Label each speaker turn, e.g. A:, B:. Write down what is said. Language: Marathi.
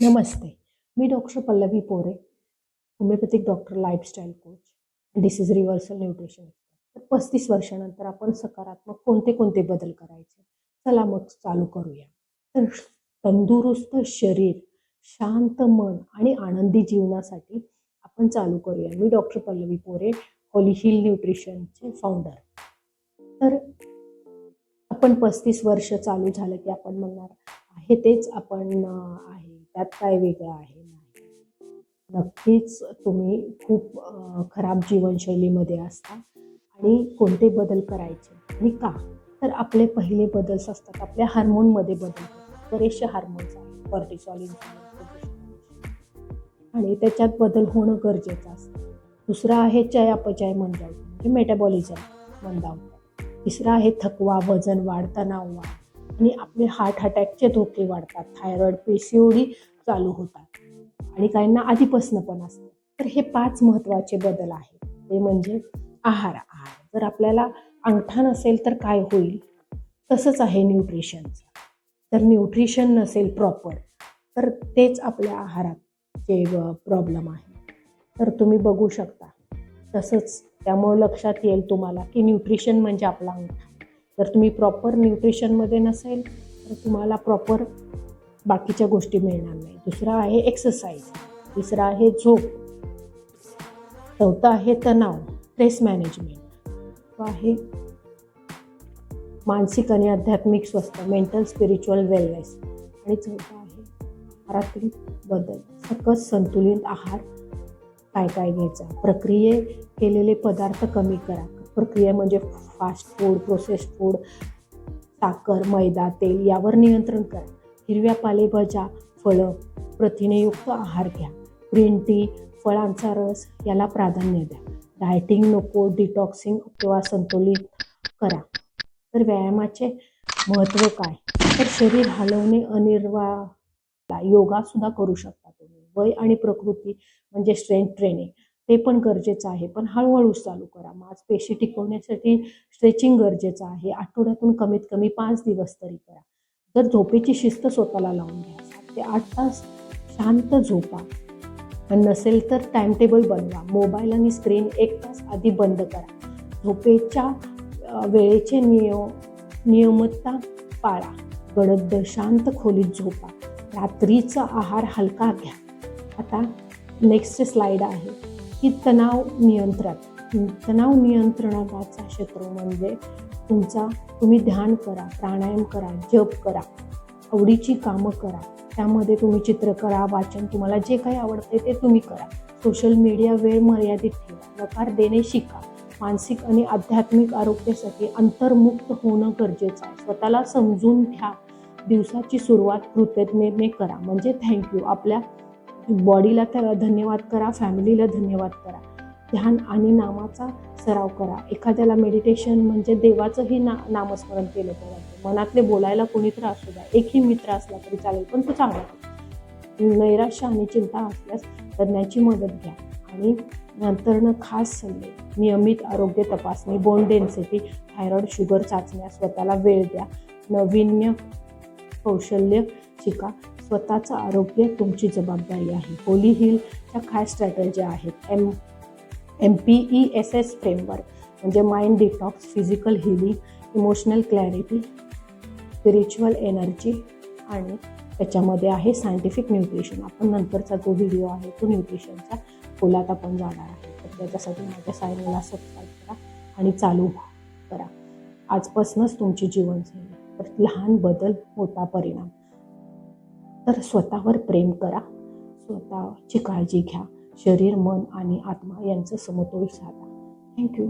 A: नमस्ते मी doctor Pallavi Pore homeopathic doctor lifestyle coach. Disease reversal nutrition तर पस्तीस वर्षानंतर आपण सकारात्मक कोणते कोणते बदल करायचे? चला मग चालू करूया. तर तंदुरुस्त शरीर शांत मन आणि आनंदी जीवनासाठी आपण चालू करूया. मी डॉक्टर पल्लवी पोरे होली हिल न्यूट्रिशनचे फाउंडर तर आपण पस्तीस वर्ष चालू झालं की आपण म्हणणार आहे तेच आपण आहे. त्यात काय वेगळं आहे नाही. नक्कीच तुम्ही खूप खराब जीवनशैलीमध्ये असता आणि कोणते बदल करायचे आणि का? तर आपले पहिले बदल्स असतात आपल्या हार्मोनमध्ये बदल होतात. बरेचसे हार्मोन्स आहेत कॉर्टिसॉल आणि त्याच्यात बदल होणं गरजेचं असतं. दुसरं आहे चयापचय मंदावतं म्हणजे मेटाबॉलिझम मंदावतं तिसरं आहे थकवा वजन वाढ तणाव वाढ आणि आपले हार्ट अटॅकचे धोके वाढतात. थायरॉइड पीसीओडी चालू होतात. आणि काहींना आधीपासनं पण असतं. तर हे पाच महत्त्वाचे बदल आहेत. ते म्हणजे आहार. आहार जर आपल्याला अंगठा नसेल तर काय होईल? तसंच आहे न्यूट्रिशनचं तर न्यूट्रिशन नसेल प्रॉपर तर तेच आपल्या आहारात जे प्रॉब्लेम आहे. तर तुम्ही बघू शकता. तसंच त्यामुळं लक्षात येईल तुम्हाला की न्यूट्रिशन म्हणजे आपला अंगठा. जर तुम्ही प्रॉपर न्यूट्रिशनमध्ये नसेल तर तुम्हाला प्रॉपर बाकीच्या गोष्टी मिळणार नाही. दुसरा आहे एक्सरसाइज तिसरा आहे झोप. चौथं आहे तणाव स्ट्रेस मॅनेजमेंट आहे मानसिक आणि आध्यात्मिक स्वस्थ मेंटल स्पिरिच्युअल वेलनेस आणि चौथं आहे आहारातील बदल सकस संतुलित आहार काय काय घ्यायचा? प्रक्रिये केलेले पदार्थ कमी करा. प्रक्रिया म्हणजे फास्ट फूड प्रोसेस्ड फूड साखर मैदा तेल यावर नियंत्रण करा. हिरव्या पालेभाज्या फळं प्रथिनेयुक्त आहार घ्या. ग्रीन टी फळांचा रस याला प्राधान्य द्या. डायटिंग नको डिटॉक्सिंग किंवा संतुलित करा. तर व्यायामाचे महत्त्व काय? तर शरीर हलवणे अनिर्वा योगा सुद्धा करू शकता तुम्ही. वय आणि प्रकृती म्हणजे स्ट्रेंथ ट्रेनिंग ते पण गरजेचं आहे. पण हळूहळू चालू करा. मांसपेशी टिकवण्यासाठी स्ट्रेचिंग गरजेचं आहे. आठवड्यातून कमीत कमी पाच दिवस तरी करा. जर झोपेची शिस्त स्वतःला लावून घ्या. सात ते आठ तास शांत झोपा. नसेल तर टाईमटेबल बनवा. मोबाईल आणि स्क्रीन एक तास आधी बंद करा. झोपेच्या वेळेचे नियम नियमितता पाळा. गडद शांत खोलीत झोपा. रात्रीचा आहार हलका घ्या. आता नेक्स्ट स्लाइड आहे की तणाव नियंत्रण. तणाव नियंत्रणाचा क्षेत्र म्हणजे तुमचा तुम्ही ध्यान करा प्राणायाम करा जप करा आवडीची कामं करा. त्यामध्ये तुम्ही चित्र करा वाचन तुम्हाला जे काही आवडते ते तुम्ही करा. सोशल मीडिया वेळ मर्यादित ठेवा. नकार देणे शिका. मानसिक आणि आध्यात्मिक आरोग्यासाठी अंतर्मुक्त होणं गरजेचं आहे. स्वतःला समजून घ्या. दिवसाची सुरुवात कृतज्ञतेने करा. म्हणजे थँक्यू आपल्या बॉडीला त्या धन्यवाद करा फॅमिलीला धन्यवाद करा. ध्यान आणि नामाचा सराव करा. एखाद्याला मेडिटेशन म्हणजे देवाचंही ना नामस्मरण केलं पाहिजे मनातले बोलायला कोणी तर असू द्या. एकही मित्र असला तरी चालेल पण तो चांगला नैराश्य आणि चिंता असल्यास तज्ज्ञाची मदत घ्या. आणि नंतरनं खास सल्ले. नियमित आरोग्य तपासणी बोन डेन्सिटी थायरॉइड शुगर चाचण्या स्वतःला वेळ द्या. नवीन्य कौशल्य शिका. स्वतःचं आरोग्य तुमची जबाबदारी आहे. होली हिलच्या खास स्ट्रॅटर्जी आहेत. M M P E S S framework म्हणजे mind detox physical healing emotional clarity spiritual energy आणि त्याच्यामध्ये आहे सायंटिफिक न्यूट्रिशन आपण नंतरचा जो व्हिडिओ आहे तो न्यूट्रिशनचा खोलात आपण जाणार आहे तर त्याच्यासाठी माझ्या सायनला सबस्क्राईब करा आणि चालू करा. आजपासूनच तुमची जीवनशैली तर लहान बदल होता परिणाम. तर स्वतःवर प्रेम करा. स्वतःची काळजी घ्या. शरीर मन आणि आत्मा यांचं समतोल साधा. थँक्यू